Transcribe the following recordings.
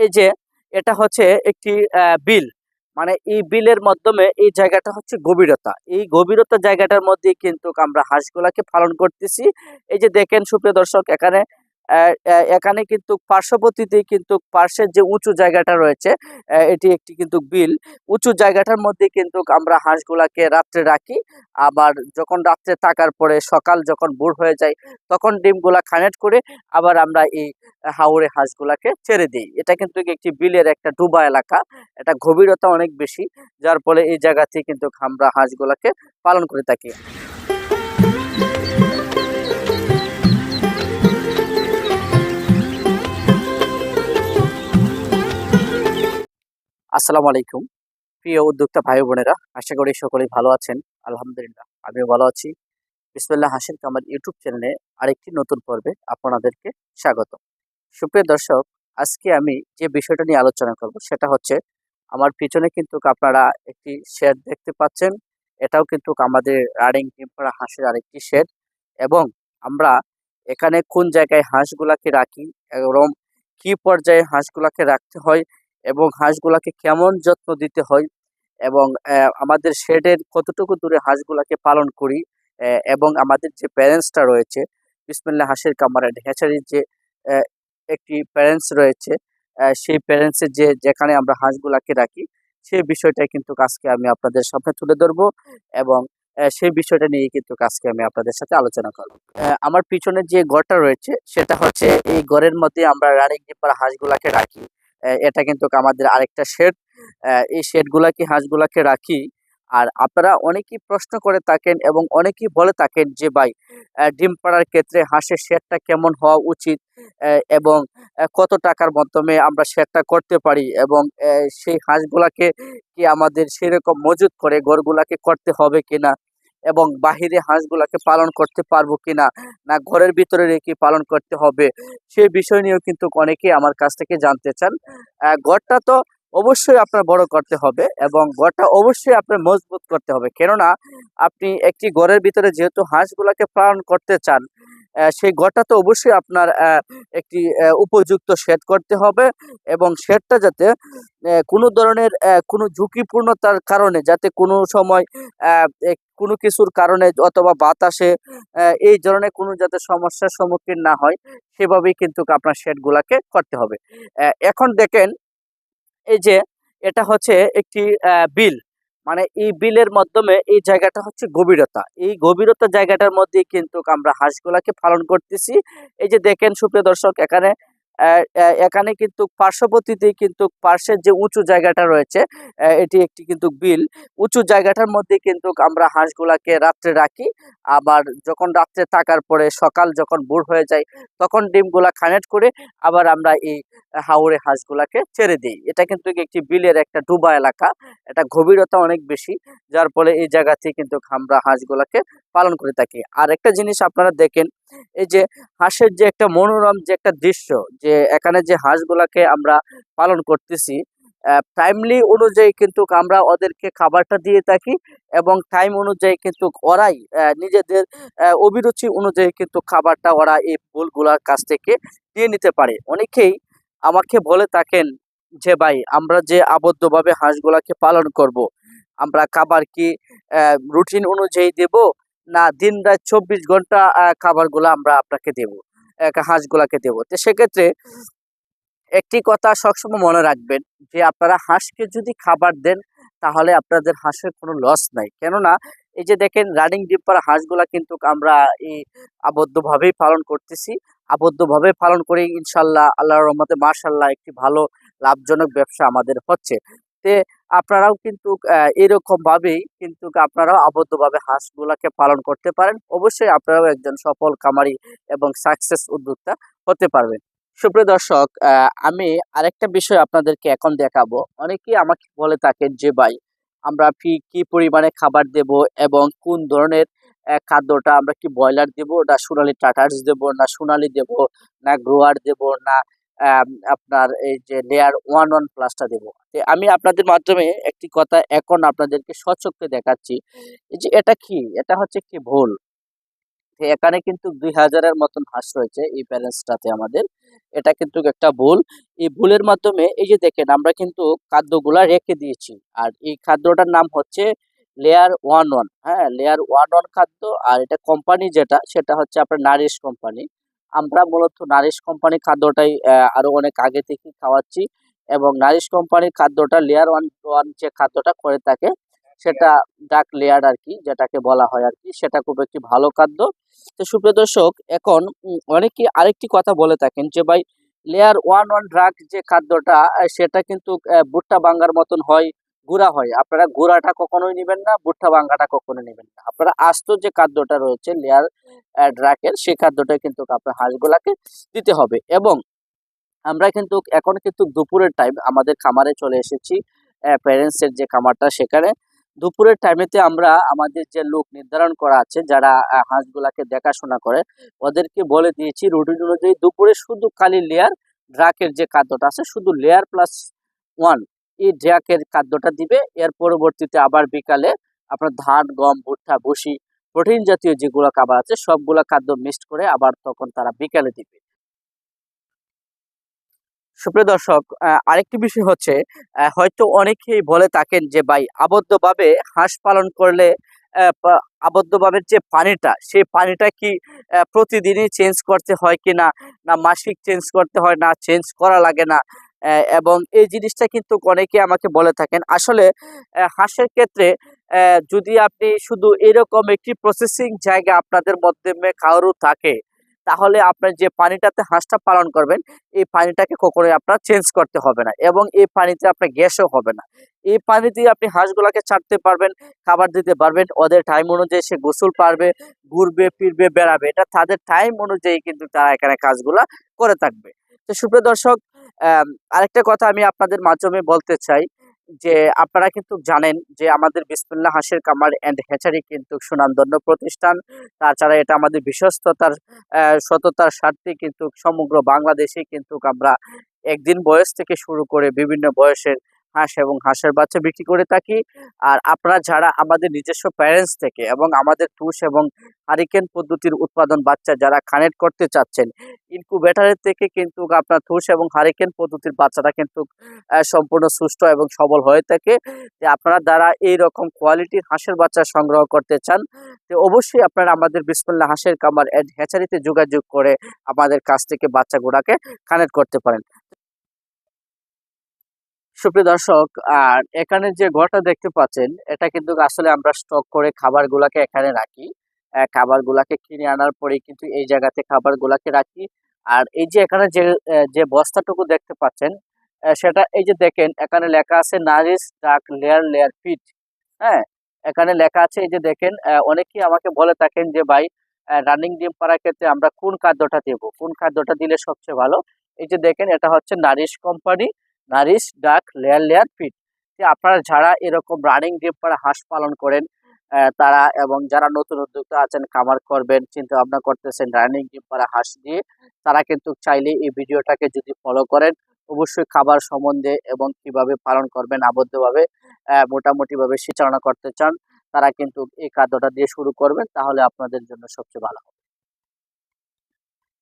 এই যে এটা হচ্ছে একটি বিল। মানে এই বিলের মাধ্যমে এই জায়গাটা হচ্ছে গভীরতা। এই গভীরতা জায়গাটার মধ্যে কিন্তু আমরা হাঁসগুলাকে পালন করতেছি। এই যে দেখেন সুপ্রিয় দর্শক, এখানে এখানে কিন্তু পার্শ্ববর্তীতে কিন্তু পার্শ্বের যে উঁচু জায়গাটা রয়েছে এটি একটি কিন্তু বিল। উঁচু জায়গাটার মধ্যে কিন্তু আমরা হাঁসগুলাকে রাত্রে রাখি। আবার যখন রাত্রে থাকার পরে সকাল যখন ভোর হয়ে যায়, তখন ডিমগুলা কানেক্ট করে আবার আমরা এই হাওড়ে হাঁসগুলাকে ছেড়ে দিই। এটা কিন্তু একটি বিলের একটা ডুবা এলাকা, এটা গভীরতা অনেক বেশি, যার ফলে এই জায়গাতে কিন্তু আমরা হাঁসগুলাকে পালন করে থাকি। আসসালামু আলাইকুম। প্রিয় উদ্যোক্তা ভাই বোনেরা, আশা করি সকলেই ভালো আছেন। আলহামদুলিল্লাহ, আমিও ভালো আছি। বিসমুল্লাহ হাসিন কামাল ইউটিউব চ্যানেলে আরেকটি নতুন পর্বে আপনাদেরকে স্বাগত। সুপ্রিয় দর্শক, আজকে আমি যে বিষয়টা নিয়ে আলোচনা করব সেটা হচ্ছে, আমার পিছনে কিন্তু আপনারা একটি শেড দেখতে পাচ্ছেন। এটাও কিন্তু আমাদের রানিং টেম্পারা হাঁসের আরেকটি শেড এবং আমরা এখানে কোন জায়গায় হাঁসগুলাকে রাখি এবং কি পর্যায়ে হাঁসগুলাকে রাখতে হয় এবং হাঁসগুলাকে কেমন যত্ন দিতে হয় এবং আমাদের শেডের কতটুকু দূরে হাঁসগুলাকে পালন করি এবং আমাদের যে প্যারেন্টসটা রয়েছে বিসমিল্লা হাঁসের কামারের হ্যাচারির যে একটি প্যারেন্টস রয়েছে সেই প্যারেন্টসের যে, যেখানে আমরা হাঁসগুলাকে রাখি, সেই বিষয়টাই কিন্তু আজকে আমি আপনাদের সামনে তুলে ধরবো এবং সেই বিষয়টা নিয়ে কিন্তু আজকে আমি আপনাদের সাথে আলোচনা করব। আমার পিছনে যে ঘরটা রয়েছে, সেটা হচ্ছে এই ঘরের মধ্যে আমরা রানিং ডিপার হাঁসগুলাকে রাখি এটা কিন্তু আমাদের আরেকটা শেড এই শেডগুলাকে হাঁসগুলাকে রাখি। আর আপনারা অনেকেই প্রশ্ন করে থাকেন এবং অনেকেই বলে থাকেন যে, ভাই ডিম পাড়ার ক্ষেত্রে হাঁসের শেডটা কেমন হওয়া উচিত? এবং কত টাকার মাধ্যমে আমরা শেডটা করতে পারি? এবং সেই হাঁসগুলাকে কি আমাদের সেরকম মজুত করে ঘরগুলাকে করতে হবে কিনা? এবং বাহিরে হাঁসগুলাকে পালন করতে পারব কিনা, না ঘরের ভিতরে রেখে পালন করতে হবে, সে বিষয় নিয়েও কিন্তু অনেকেই আমার কাছ থেকে জানতে চান। ঘরটা তো অবশ্যই আপনার বড় করতে হবে এবং ঘরটা অবশ্যই আপনার মজবুত করতে হবে। কেননা, আপনি একটি ঘরের ভিতরে যেহেতু হাঁসগুলাকে পালন করতে চান সেই ঘরটা তো অবশ্যই আপনার একটি উপযুক্ত শেড করতে হবে এবং শেডটা যাতে কোনো ধরনের কোনো ঝুঁকিপূর্ণতার কারণে যাতে কোনো সময় কোনো কিছুর কারণে অথবা বাতাসে এই ধরনের কোনো যাতে সমস্যার সম্মুখীন না হয়, সেভাবেই কিন্তু আপনার শেডগুলাকে করতে হবে। এখন দেখেন, এই যে এটা হচ্ছে একটি বিল। মানে এই বিলের মাধ্যমে এই জায়গাটা হচ্ছে গভীরতা। এই গভীরতা জায়গাটার মধ্যে কিন্তু আমরা হাঁসগুলাকে পালন করতেছি। এই যে দেখেন সুপ্রিয় দর্শক, এখানে এখানে কিন্তু পার্শ্ববর্তীতে কিন্তু পার্শ্বের যে উঁচু জায়গাটা রয়েছে এটি একটি কিন্তু বিল। উঁচু জায়গাটার মধ্যে কিন্তু আমরা হাঁসগুলাকে রাত্রে রাখি। আবার যখন রাত্রে থাকার পরে সকাল যখন ভোর হয়ে যায়, তখন ডিমগুলা কানেক্ট করে আবার আমরা এই হাওড়ে হাঁসগুলাকে ছেড়ে দিই। এটা কিন্তু একটি বিলের একটা ডুবা এলাকা, এটা গভীরতা অনেক বেশি, যার ফলে এই জায়গাতে কিন্তু আমরা হাঁসগুলাকে পালন করে থাকি। আর একটা জিনিস আপনারা দেখেন এই যে হাঁসের যে একটা মনোরম যে একটা দৃশ্য, যে এখানে যে হাঁসগুলাকে আমরা পালন করতেছি টাইমলি অনুযায়ী কিন্তু আমরা ওদেরকে খাবারটা দিয়ে থাকি এবং টাইম অনুযায়ী কিন্তু ওরাই নিজেদের অভিরুচি অনুযায়ী কিন্তু খাবারটা ওরা এই ফুলগুলার কাছ থেকে নিয়ে নিতে পারে অনেকেই আমাকে বলে থাকেন যে, ভাই, আমরা যে আবদ্ধভাবে হাঁসগুলাকে পালন করব। আমরা খাবার কি রুটিন অনুযায়ী দেব না, দিন রাত চব্বিশ ঘণ্টা খাবারগুলো আমরা আপনাকে দেব হাঁসগুলাকে দেব। তো সেক্ষেত্রে একটি কথা সবসময় মনে রাখবেন যে, আপনারা হাঁসকে যদি খাবার দেন, তাহলে আপনাদের হাঁসের কোনো লস নাই। কেননা, এই যে দেখেন রানিং ডিম পাড়া হাঁসগুলা কিন্তু আমরা এই আবদ্ধভাবেই পালন করতেছি। আবদ্ধভাবে পালন করে ইনশাল্লাহ, আল্লাহর রহমতে মাশাল্লাহ একটি ভালো, লাভজনক ব্যবসা আমাদের হচ্ছে। তে আপনারাও কিন্তু এরকম ভাবেই কিন্তু আপনারাও আবদ্ধভাবে হাঁসগুলাকে পালন করতে পারেন। অবশ্যই আপনারাও একজন সফল কামারি এবং সাকসেস উদ্যোক্তা হতে পারবেন। সুপ্রিয় দর্শক আমি আরেকটা বিষয় আপনাদেরকে এখন দেখাবো। অনেকেই আমাকে বলে থাকেন যে, ভাই, আমরা কি কি পরিমাণে খাবার দেব এবং কোন ধরনের খাদ্যটা আমরা কি ব্রয়লার দেব, না সোনালি টাটার্স দেব, না সোনালি দেব, না গ্রোয়ার দেব, না আপনার এই যে লেয়ার ওয়ান ওয়ান প্লাসটা দেব। আমি আপনাদের মাধ্যমে একটি কথা এখন আপনাদেরকে সচক্ষে দেখাচ্ছি। যে এটা কি? এটা হচ্ছে একটি ভুল। এখানে কিন্তু দুই হাজারের মতন হাঁস রয়েছে এই প্যারেন্টসটাতে আমাদের। এটা কিন্তু একটা ভুল। এই ভুলের মাধ্যমে এই যে দেখেন, আমরা কিন্তু খাদ্যগুলা রেখে দিয়েছি। আর এই খাদ্যটার নাম হচ্ছে লেয়ার ওয়ান ওয়ান হ্যাঁ লেয়ার ওয়ান ওয়ান খাদ্য। আর এটা কোম্পানি যেটা, সেটা হচ্ছে আপনার নারিশ কোম্পানি আমরা মূলত নারিশ কোম্পানি খাদ্যটাই আহ, আরও অনেক আগে থেকে খাওয়াচ্ছি এবং নারিশ কোম্পানির খাদ্যটা লেয়ার ওয়ান ওয়ান যে খাদ্যটা করে থাকে সেটা ডাক লেয়ার আর কি যেটাকে বলা হয় আর কি সেটা খুব একটি ভালো খাদ্য। তো সুপ্রিয় দর্শক এখন অনেকে আরেকটি কথা বলে থাকেন যে ভাই লেয়ার ওয়ান ওয়ান ড্রাগ যে খাদ্যটা সেটা কিন্তু ভুট্টা বাঙ্গার মতন হয় গুঁড়া হয়। আপনারা গুঁড়াটা কখনোই নেবেন না, ভুট্টা বাঙ্গাটা কখনো নেবেন না। আপনারা আস্ত যে খাদ্যটা রয়েছে, লেয়ার ড্রাগের সেই খাদ্যটা কিন্তু আপনার হাঁসগুলাকে দিতে হবে। এবং আমরা কিন্তু এখন কিন্তু দুপুরের টাইম আমাদের খামারে চলে এসেছি প্যারেন্টসের যে খামারটা সেখানে। দুপুরের টাইমেতে আমরা আমাদের যে লোক নির্ধারণ করা আছে, যারা হাঁসগুলাকে দেখাশোনা করে, ওদেরকে বলে দিয়েছি রুটিন অনুযায়ী দুপুরে শুধু খালি লেয়ার, ড্রাকের যে খাদ্যটা আছে, শুধু লেয়ার প্লাস ওয়ান এই ড্রাকের খাদ্যটা দিবে। এর পরবর্তীতে আবার বিকালে আপনার ধান, গম, ভুট্টা, ভুসি, প্রোটিন জাতীয় যেগুলো খাবার আছে, সবগুলো খাদ্য মিক্সড করে আবার তখন তারা বিকালে দিবে। সুপ্রিয় দর্শক আরেকটি বিষয় হচ্ছে হয়তো অনেকেই বলে থাকেন যে, ভাই, আবদ্ধভাবে হাঁস পালন করলে আবদ্ধভাবে যে পানিটা, সেই পানিটা কি প্রতিদিনই চেঞ্জ করতে হয় কি না মাসিক চেঞ্জ করতে হয় না চেঞ্জ করা লাগে না? এবং এই জিনিসটা কিন্তু অনেকে আমাকে বলে থাকেন। আসলে হাঁসের ক্ষেত্রে যদি আপনি শুধু এরকম একটি প্রসেসিং জায়গা আপনাদের মধ্যে কারও থাকে, তাহলে আপনার যে পানিটাতে হাঁসটা পালন করবেন, এই পানিটাকে কখনোই আপনার চেঞ্জ করতে হবে না এবং এই পানিতে আপনার গ্যাসও হবে না। এই পানি দিয়ে আপনি হাঁসগুলাকে ছাড়তে পারবেন, খাবার দিতে পারবেন, ওদের টাইম অনুযায়ী সে গোসল পারবে, ঘুরবে, ফিরবে, বেড়াবে, এটা তাদের টাইম অনুযায়ী কিন্তু তারা এখানে কাজগুলা করে থাকবে। তো সুপ্রিয় দর্শক আরেকটা কথা আমি আপনাদের মাধ্যমে বলতে চাই যে, আপনারা কিন্তু জানেন যে, আমাদের বিসমুল্লাহ হাঁসের কামার অ্যান্ড হ্যাচারি কিন্তু সুনামধন্য প্রতিষ্ঠান। তাছাড়া এটা আমাদের বিশ্বস্ততার সততার স্বার্থে কিন্তু সমগ্র বাংলাদেশে কিন্তু আমরা একদিন বয়স থেকে শুরু করে বিভিন্ন বয়সের হাঁস এবং হাঁসের বাচ্চা বিক্রি করে থাকি। আর আপনারা যারা আমাদের নিজস্ব প্যারেন্টস থেকে এবং আমাদের টুস এবং হারিকেন পদ্ধতির উৎপাদন বাচ্চা যারা কানেক্ট করতে চাচ্ছেন ইনকুবেটারের থেকে কিন্তু আপনার থুস এবং হারিকেন পদ্ধতির বাচ্চাটা কিন্তু সম্পূর্ণ সুস্থ এবং সবল হয়ে থাকে। যে আপনারা দ্বারা এই রকম কোয়ালিটির হাঁসের বাচ্চা সংগ্রহ করতে চান, তো অবশ্যই আপনারা আমাদের বিসমুল্লাহ হাঁসের কামার অ্যান্ড হ্যাচারিতে যোগাযোগ করে আমাদের কাছ থেকে বাচ্চাগুলোকে কানেক্ট করতে পারেন। সুপ্রিয় দর্শক, আর এখানে যে ঘরটা দেখতে পাচ্ছেন, এটা কিন্তু আসলে আমরা স্টক করে খাবারগুলাকে এখানে রাখি। খাবারগুলাকে কিনে আনার পরে কিন্তু এই জায়গাতে খাবারগুলাকে রাখি। আর এই যে এখানে যে যে বস্তাটুকু দেখতে পাচ্ছেন সেটা এই যে দেখেন, এখানে লেখা আছে Nourish duck layer layer fit. হ্যাঁ এখানে লেখা আছে এই যে দেখেন অনেকেই আমাকে বলে থাকেন যে, ভাই রানিং ডিম পাড়ার ক্ষেত্রে আমরা কোন খাদ্যটা দেবো? কোন খাদ্যটা দিলে সবচেয়ে ভালো? এই যে দেখেন, এটা হচ্ছে Nourish company. Nourish, duck, layer layer feed আপনারা যারা এরকম রানিং ডিম পাড়া হাঁস পালন করেন তারা এবং যারা নতুন উদ্যোক্তা আছেন, খামার করবেন, চিন্তা ভাবনা করতেছেন রানিং ডিম পাড়া হাঁস দিয়ে, তারা কিন্তু চাইলে এই ভিডিওটাকে যদি ফলো করেন, অবশ্যই খাবার সম্বন্ধে এবং কীভাবে পালন করবেন আবদ্ধভাবে মোটামুটিভাবে সিচালনা করতে চান, তারা কিন্তু এই খাদ্যটা দিয়ে শুরু করবেন, তাহলে আপনাদের জন্য সবচেয়ে ভালো হবে।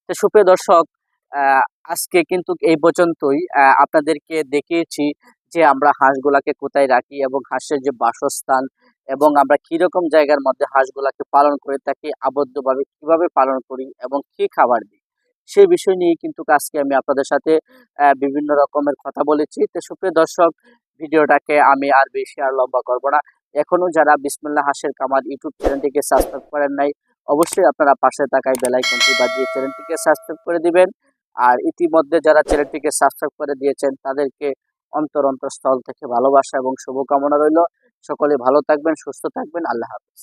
সুপ্রিয় দর্শক আজকে কিন্তু এই পর্যন্তই। আপনাদেরকে দেখিয়েছি যে আমরা হাঁসগুলাকে কোথায় রাখি এবং হাঁসের যে বাসস্থান এবং আমরা কীরকম জায়গার মধ্যে হাঁসগুলাকে পালন করে থাকি, আবদ্ধভাবে কীভাবে পালন করি এবং কি খাবার দিই, সেই বিষয় নিয়ে কিন্তু আজকে আমি আপনাদের সাথে বিভিন্ন রকমের কথা বলেছি। তো সুপ্রিয় দর্শক, ভিডিওটাকে আমি আর বেশি আর লম্বা করব না। এখনও যারা বিসমুল্লাহ হাঁসের কামার ইউটিউব চ্যানেলটিকে সাবস্ক্রাইব করেন নাই, অবশ্যই আপনারা পাশে থাকায় বেলাইকনটি বাজিয়ে চ্যানেলটিকে সাবস্ক্রাইব করে দিবেন। আর ইতিমধ্যে যারা চ্যানেলটিকে সাবস্ক্রাইব করে দিয়েছেন, তাদেরকে অন্তর অন্তঃস্থল থেকে ভালোবাসা এবং শুভকামনা রইল। সকলে ভালো থাকবেন, সুস্থ থাকবেন। আল্লাহ হাফিজ।